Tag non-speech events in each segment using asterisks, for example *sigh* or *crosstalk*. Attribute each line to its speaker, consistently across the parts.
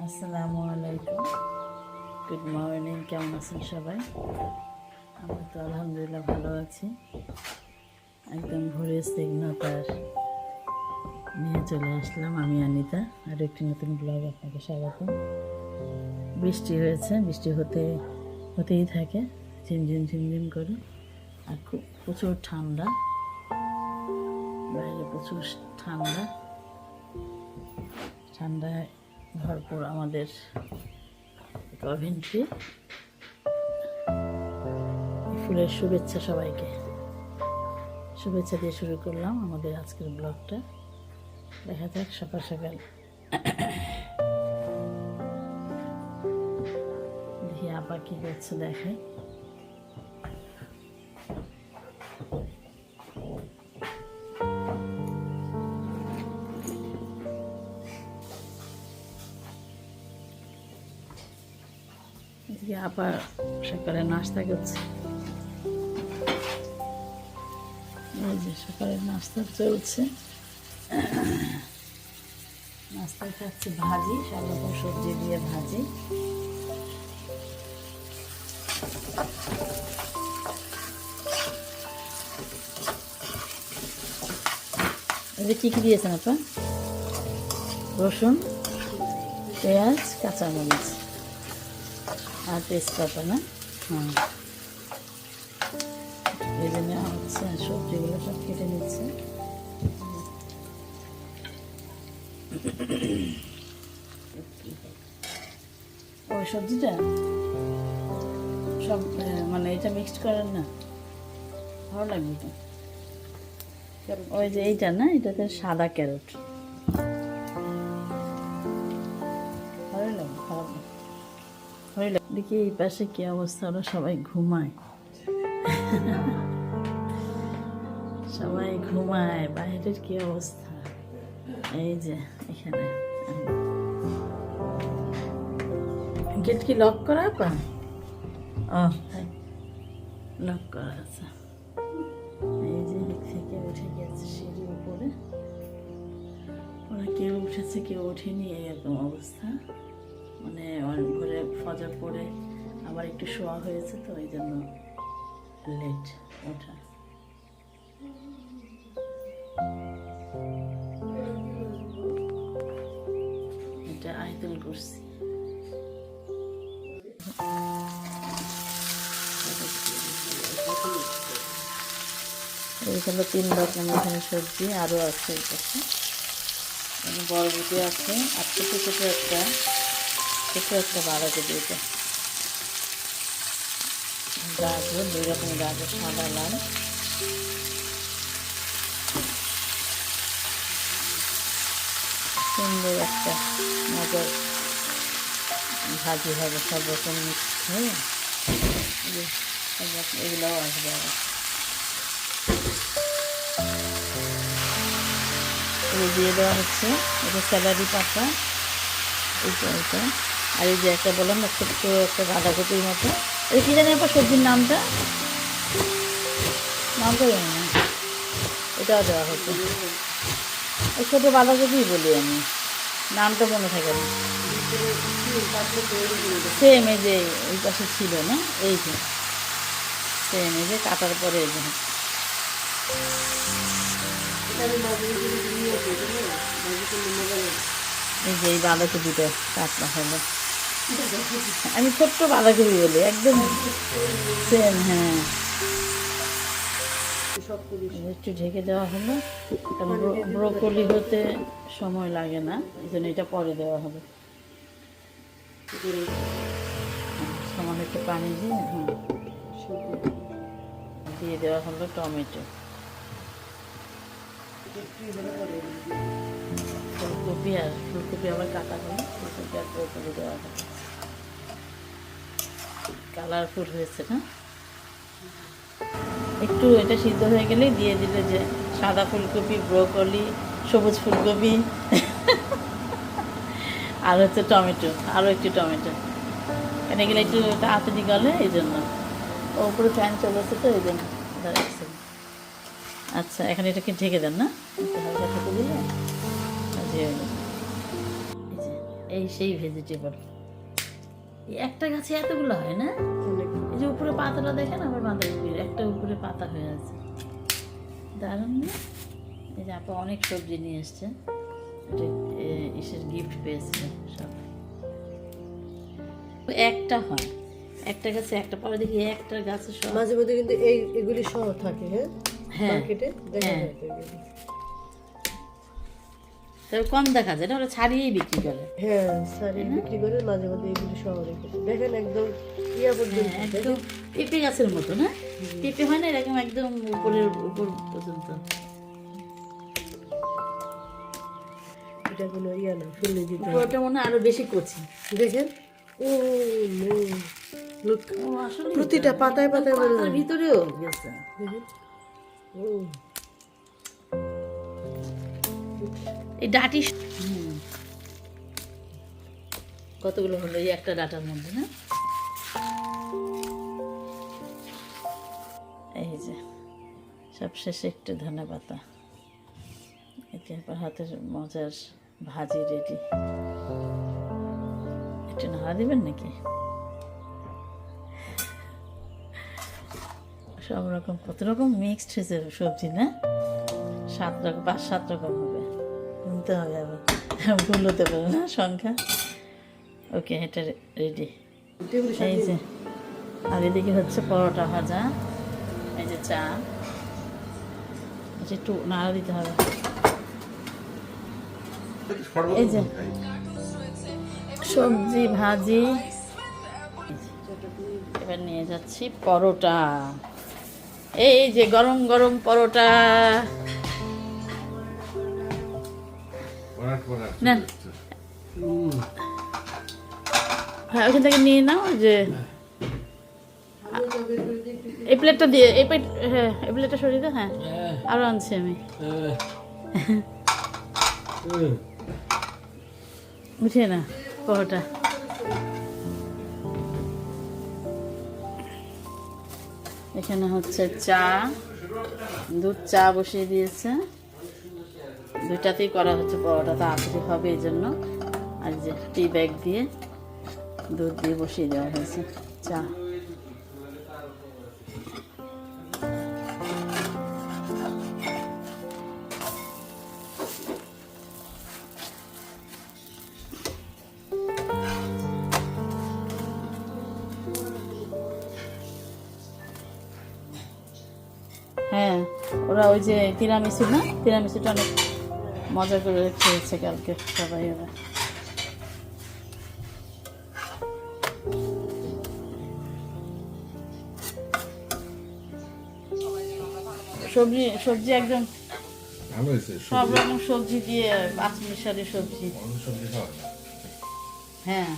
Speaker 1: আসসালামু আলাইকুম। Good morning কেমন আছেন সবাই? আমি তো আলহামদুলিল্লাহ ভালো আছি। একদম ভোরে স্নিগ্ধতার নিয়ে চলে আসলাম আমি অনিতা আর একটি নতুন ব্লগ আপনাকে স্বাগত বৃষ্টি হয়েছে, বৃষ্টি হতে, হতেই থাকে, ঝিমঝিম ঝিমঝিম করে। আর খুব প্রচুর ঠান্ডা। বাইরে প্রচুর ঠান্ডা। ঠান্ডায় ভরপুর আমাদের কভেন্ট্রি ফুলের শুভেচ্ছা সবাইকে। শুভেচ্ছা দিয়ে শুরু করলাম আমাদের আজকের ব্লগটা। দেখা যাক সকাল সকাল। দেখি আপা কি করছে দেখে এদিকে আপা সকালে নাস্তা করছে এই যে সকালে নাস্তা চলছে নাস্তায় খাচ্ছে ভাজি সব রকম সবজি দিয়ে ভাজি এদের কী কী দিয়েছেন আপা রসুন পেঁয়াজ কাঁচামরিচ আর তেজপাতা না? হ্যাঁ এই জন্য হচ্ছে সবজিগুলো সব কেটে নিচ্ছে। ওই সবজিটা? সব মানে এটা মিক্সড করেন না? ভালো লাগবে ওই যে এইটা না, এটাতে সাদা ক্যারট। হইল দেখি এই পাশে কি অবস্থা? ওরা সবাই ঘুমায়। সবাই ঘুমায়। বাইরের কি অবস্থা? এই যে, এখানে। গেট কি লক করা পা ও লক করা আছে। এই যে থেকে উঠে গেছে সিঁড়ির উপরে। ওরা কেউ উঠেছে, কেউ ওঠেনি, এরকম অবস্থা। মানে ঘরে ফজর পরে আবার একটু শোয়া হয়েছে, তো এই জন্য লেট ওঠা। এটা করছি। তিন রকম এখানে সবজি, আরও আছে বরবটি আছে, আর ছোটো ছোটো একটা ছোটো একটা বাঁধাকপি এটা গাজর দুই রকম গাজর সাদা লাল। সুন্দর একটা মজার ভাজি হবে সব রকম মিক্স এগুলোও আসবে আবার। দিয়ে দেওয়া হচ্ছে। এটা স্যালারি পাতা। এইটা এটা আর এই যে একটা বললাম না, ছোট্ট একটা বাঁধাকপির মতো। এই কী জানি আপনার সবজির নামটা? নামটা জানি না। এটাও দেওয়া হচ্ছে ওই ছোটো বাঁধাকপি বলি আমি। নামটা মনে থাকে না। সেম এই যে ওই পাশে ছিল না? এই যে। সেম এই যে কাটার পরে এই যে। এই যে এই বাঁধাকপিটা কাটনা হলো আমি ছোট্ট বাঁধাকপি বলি, একদম সেম হ্যাঁ। একটু ঢেকে দেওয়া হলো। ব্রোকলি হতে সময় লাগে না, এই জন্য এটা পরে দেওয়া হবে। সামান্য একটু পানি দিয়ে হ্যাঁ। দিয়ে দেওয়া হলো টমেটো। ফুলকপি আর ফুলকপি আবার কাটা হলো, ফুলকপি আর ব্রোকলি দেওয়া হলো। কালারফুল হয়েছে, না? একটু এটা সিদ্ধ হয়ে গেলে দিয়ে দিলে যে সাদা ফুলকপি, ব্রোকলি, সবুজ ফুলকপি, আর হচ্ছে টমেটো আরও একটু টমেটো। এনে গেলে একটু তাড়াতাড়ি গলে, এই জন্য। ও উপরে ফ্যান চলেছে তো এই জন্য। আচ্ছা এখন এটা কি ঢেকে দেন, না। এই সেই ভেজিটেবল একটা গাছে এতগুলো হয় না? এই যে উপরে পাতাটা দেখেন আমার বাঁধাকপির একটা উপরে পাতা হয়ে আছে। দারুণ না? এই যে আপা অনেক সবজি নিয়ে এসছে। এটা এ, ইসের গিফট পেয়েছে সব। একটা হয়। একটা গাছে একটা পরে দেখি একটা গাছে সব
Speaker 2: মাঝে মধ্যে কিন্তু এই এগুলি সহ থাকে হ্যাঁ?
Speaker 1: হ্যাঁ তবে কম দেখা যায় না ওরা ছাড়িয়েই বিক্রি করে।
Speaker 2: হ্যাঁ শাড়ি বিক্রি করে মাঝে মধ্যে এগুলি দেয়। দেখেন একদম ইয়া পর্যন্ত
Speaker 1: হ্যাঁ, একদম পেঁপে গাছের মতো না পেঁপে হয় না এরকম একদম উপরের উপর পর্যন্ত।
Speaker 2: এটা কোনো ইয়া না ফেলে দিতে
Speaker 1: ওটা মনে হয় আরও বেশি কচি।
Speaker 2: দেখেন? ও প্রতিটা পাতায় পাতায়
Speaker 1: ভিতরেও গেছে।
Speaker 2: দেখেন? ও।
Speaker 1: এই ডাটি কতগুলো হলো? এই একটা ডাটার মধ্যে, না? এই যে সব শেষে একটু ধনে পাতা। এতে আবার হাতের মজার ভাজি রেডি। একটু নাড়া দিবেন নাকি? সব রকম, কত রকম? মিক্সড হয়েছে সবজি, না? সাত রকম, পাঁচ সাত রকম। গুনতে হবে আবার। ভুল হতে পারে না সংখ্যা। ওকে এটা রেডি এই যে আর এদিকে হচ্ছে পরোটা ভাজা এই যে চা। এই যে একটু নাড়া দিতে হবে। এই যে। সবজি ভাজি। এবার নিয়ে যাচ্ছি পরোটা। এই যে গরম গরম পরোটা। নেন হ্যাঁ ওখান থেকে নিয়ে নাও যে। এই প্লেটটা দিয়ে, এই প্লেট হ্যাঁ এই প্লেটটা সরিয়ে হ্যাঁ। আরও আনছি আমি। উঠিয়ে না, পরোটা। এখানে হচ্ছে চা, দুধ চা বসিয়ে দিয়েছে। দুইটাতেই করা হচ্ছে, পরোটা তাড়াতাড়ি হবে এই জন্য। আর যে টি ব্যাগ দিয়ে দুধ দিয়ে বসিয়ে দেওয়া হয়েছে, চা। হ্যাঁ ওরা ওই যে তিরামিসু না? তিরামিসুটা অনেক মজা করে খেয়েছে কালকে সবাই ওরা সবজি সবজি একদম সব রকম সবজি দিয়ে পাঁচ মিশালি সবজি হ্যাঁ।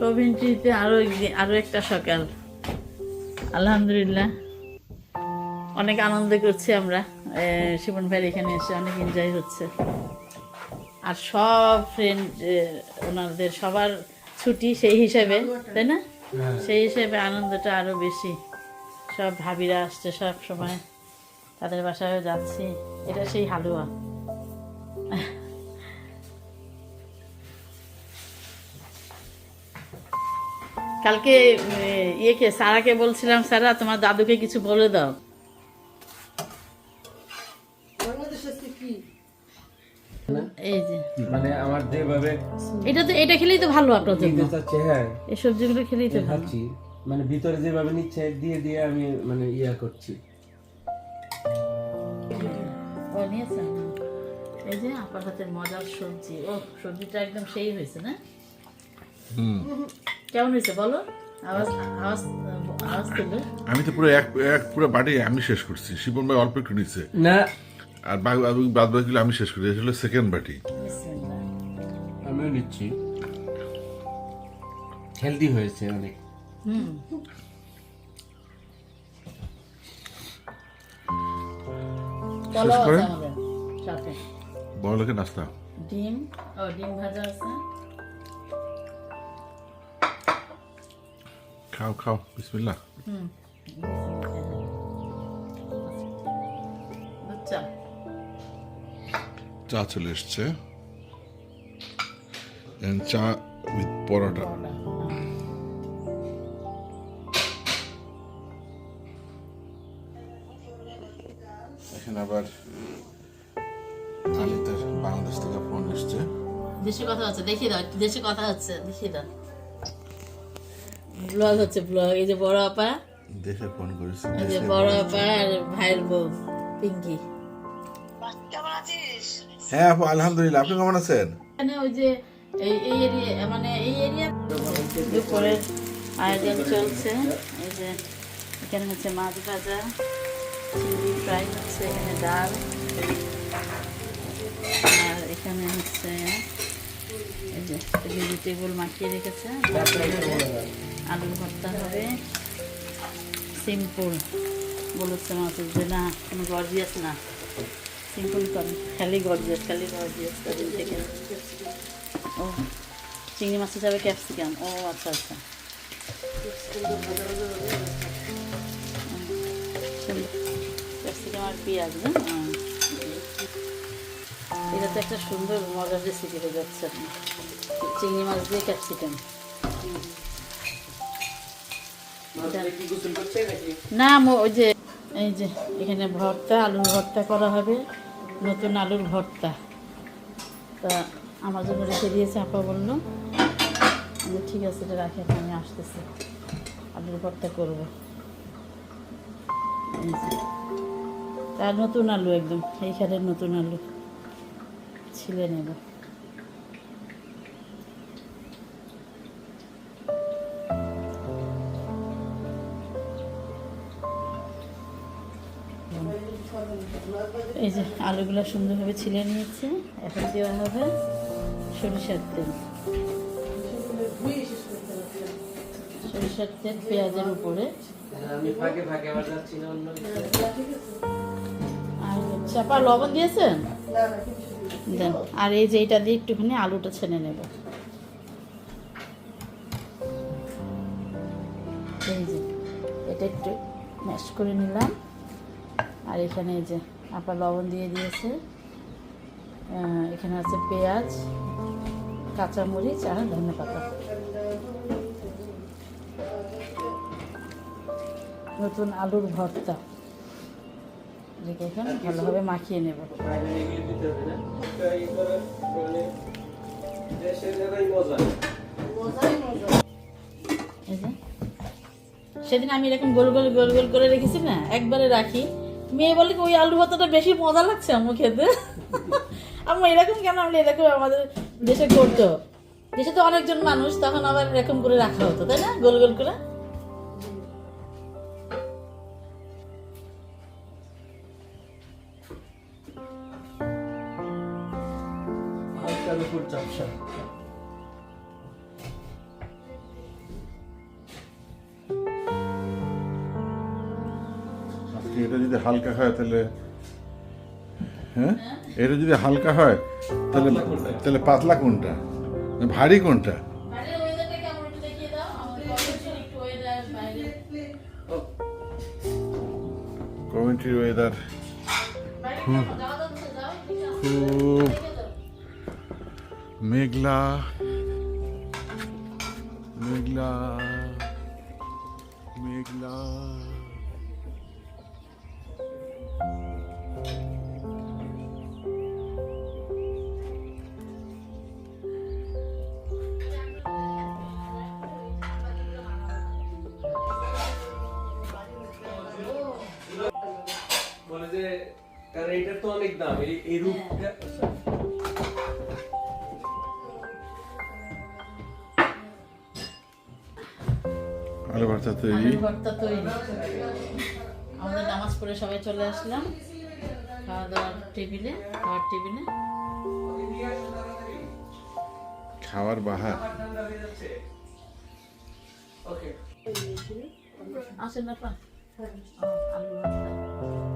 Speaker 1: কভিন্ট্রিতে আরও আরও একটা সকাল। আলহামদুলিল্লাহ। অনেক আনন্দ করছি আমরা। শিবন ভাইয়ের এখানে এসে অনেক এনজয় হচ্ছে। আর সব ফ্রেন্ড ওনাদের সবার ছুটি সেই হিসাবে তাই না? সেই হিসেবে আনন্দটা আরও বেশি। সব ভাবিরা আসছে সব সময়। তাদের বাসায় যাচ্ছি। এটা সেই হালুয়া। কালকে ইয়েকে সারাকে বলছিলাম সারা তোমার দাদুকে কিছু বলে দাও। এই যে।
Speaker 3: মানে আমার যেভাবে
Speaker 1: এটা তো এটা খেলেই তো ভালো আপনার জন্য।
Speaker 3: হ্যাঁ।
Speaker 1: এই সবজিগুলো খেলেই তো ভালো।
Speaker 3: মানে ভিতরে যেভাবে নিচ্ছে দিয়ে দিয়ে আমি মানে ইয়া করছি।
Speaker 1: এই যে আপনার হাতের মজার সবজি। ও সবজিটা একদম সেই হয়েছে না?
Speaker 4: হুম।
Speaker 1: কেমন হয়েছে বলো? আওয়াজ আওয়াজ আওয়াজ তুলো।
Speaker 4: আমি তো পুরো এক এক পুরো বাড়ি আমি শেষ করছি। শিবন ভাই অল্প একটু নিচ্ছে
Speaker 3: না।
Speaker 4: আর বাদ বাদ বাকিগুলো আমি শেষ করি। এটা হলো সেকেন্ড বাটি
Speaker 3: আমিও নিচ্ছি। হেলদি হয়েছে অনেক।
Speaker 1: হুম। আছে
Speaker 4: করেন?
Speaker 1: আমাদের
Speaker 4: বড় লোকের নাস্তা।
Speaker 1: ডিম। ও ডিম ভাজা আছে।
Speaker 4: খাও খাও
Speaker 1: দুধ চা
Speaker 4: চলে এসছে চা উইথ পরোটা এখানে আবার আলিতের বাংলাদেশ থেকে ফোন এসছে
Speaker 1: দেশে কথা হচ্ছে দেখিয়ে দাও দেশে কথা হচ্ছে দেখিয়ে দাও ব্লগ হচ্ছে ব্লগ। এই যে বড় আপা।
Speaker 4: দেশে ফোন করেছে।
Speaker 1: এই যে বড় আপা আর ভাইয়ের বউ পিঙ্কি।
Speaker 4: হ্যাঁ আপু আলহামদুলিল্লাহ। আপনি কেমন আছেন?
Speaker 1: এখানে ওই যে এই এই এরিয়া মানে এই এরিয়া দুপুরের আয়োজন চলছে এই যে এখানে হচ্ছে মাছ ভাজা চিংড়ি ফ্রাই হচ্ছে এখানে ডাল আর এখানে হচ্ছে ভেজিটেবল মাখিয়ে রেখেছে। তারপরে হবে আলু ভর্তা হবে। সিম্পল বলেছে মাছের যে, না, কোনো গর্জিয়াস না। সিম্পল করে, খালি গর্জিয়াস খালি গর্জিয়াস ও, চিংড়ি মাছ হিসাবে ক্যাপসিকাম ও আচ্ছা আচ্ছা। ক্যাপসিকাম আর পেঁয়াজ, না। এটা তো একটা সুন্দর মজার রেসিপি হয়ে যাচ্ছে। চিংড়ি মাছ দিয়ে ক্যাপসিকাম না ওই যে এই যে এখানে ভর্তা আলুর ভর্তা করা হবে। নতুন আলুর ভর্তা। তা আমার জন্য রেখে দিয়েছে আপা বলল আমি ঠিক আছে এটা রাখি আমি আসতেছি। আলুর ভর্তা করব। তার নতুন আলু একদম এইখানের নতুন আলু। ছিলে নেব। এই যে আলুগুলো সুন্দরভাবে ছিলে নিয়েছে, এখন দেওয়া হবে সরিষার তেল। সরিষার তেল পেঁয়াজের উপরে। আর চাপা লবণ দিয়েছেন? দেন। আর এই যে এইটা দিয়ে একটুখানি আলুটা ছেনে নেব। এটা একটু ম্যাশ করে নিলাম। আর এখানে এই যে আপা লবণ দিয়ে দিয়েছে। এখানে আছে পেঁয়াজ, কাঁচামরিচ আর ধনে পাতা। নতুন আলুর ভর্তা। এটাকে এখন ভালোভাবে মাখিয়ে নেব। সেদিন আমি এরকম গোল গোল গোল গোল করে রেখেছি না একবারে রাখি। মেয়ে বলে কি ওই আলু ভর্তাটা বেশি মজা লাগছে আমার খেতে? *laughs* আমার এরকম কেন? আমরা এরকম আমাদের দেশে করতো। দেশে তো অনেকজন মানুষ তখন আবার এরকম করে রাখা হতো তাই না? গোল গোল করে?
Speaker 4: এটা যদি হালকা হয় তাহলে? হ্যাঁ? এটা যদি হালকা হয় তাহলে
Speaker 3: পাতলা কোনটা?
Speaker 4: তাহলে পাতলা কোনটা? ভারী কোনটা? কমেন্ট্রির ওয়েদার খুব মেঘলা মেঘলা
Speaker 3: অনেক দাম এই এই রূপটা
Speaker 4: আলু ভর্তা তৈরি।
Speaker 1: আলুর ভর্তা তৈরি। আমাদের নামাজ পড়ে সবাই চলে আসলাম। খাওয়া দাওয়ার টেবিলে খাওয়ার টেবিলে।
Speaker 4: খাওয়ার বাহার।
Speaker 3: হয়ে ওকে
Speaker 1: আসেন না পা ও, আলু ভর্তা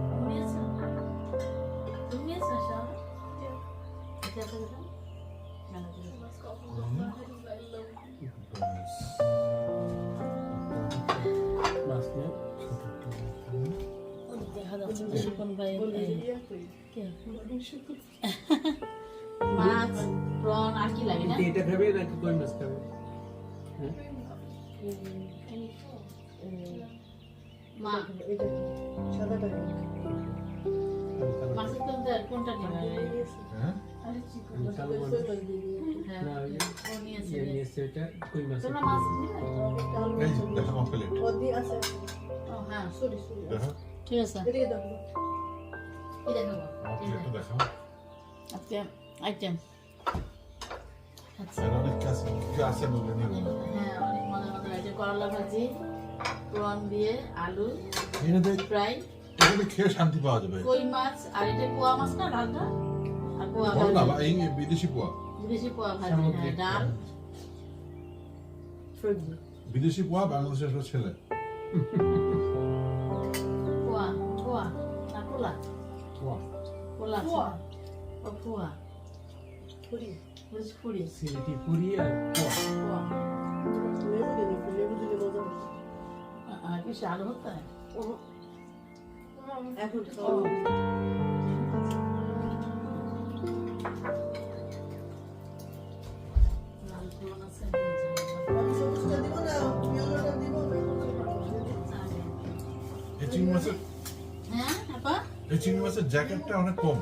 Speaker 1: মাছ প্রন আর কি লাগে না
Speaker 3: এটা খাবে নাকি কই মাছ খাবে?
Speaker 1: মা
Speaker 2: এটা সাদাটা
Speaker 1: ঠিক আছে। আজকে আইটেম আচ্ছা।
Speaker 4: অনেক কাজ কি আছে বলে নিব
Speaker 1: হ্যাঁ অনেক মজা মজা আছে করলা ভাজি প্রন দিয়ে আলু ফ্রাই।
Speaker 4: এটাতে খেয়ে শান্তি পাওয়া যাবে।
Speaker 1: কই মাছ? আর এটা পোয়া মাছ না লালটা আর পোয়া
Speaker 4: বলো না এই বিদেশি পোয়া।
Speaker 1: বিদেশি পোয়া ভাজি হ্যাঁ ডাল।
Speaker 4: বিদেশি পোয়া বাংলাদেশের ছেলে।
Speaker 1: পোয়া পোয়া না পোলা?
Speaker 3: বাহ,
Speaker 1: পোলা
Speaker 2: পোয়া?
Speaker 1: ও পোয়া।
Speaker 2: পুরি।
Speaker 1: ফুড়ি
Speaker 3: সিলেটি পুরি আর পোয়া।
Speaker 1: পোয়া।
Speaker 2: লেবু দেখো, লেবু দিলে মজা।
Speaker 1: আর কিছু আলু হতে হয়
Speaker 2: এখন।
Speaker 4: এই চিংড়ি মাছের
Speaker 1: হ্যাঁ আপা
Speaker 4: এই চিংড়ি মাছের জ্যাকেটটা অনেক কম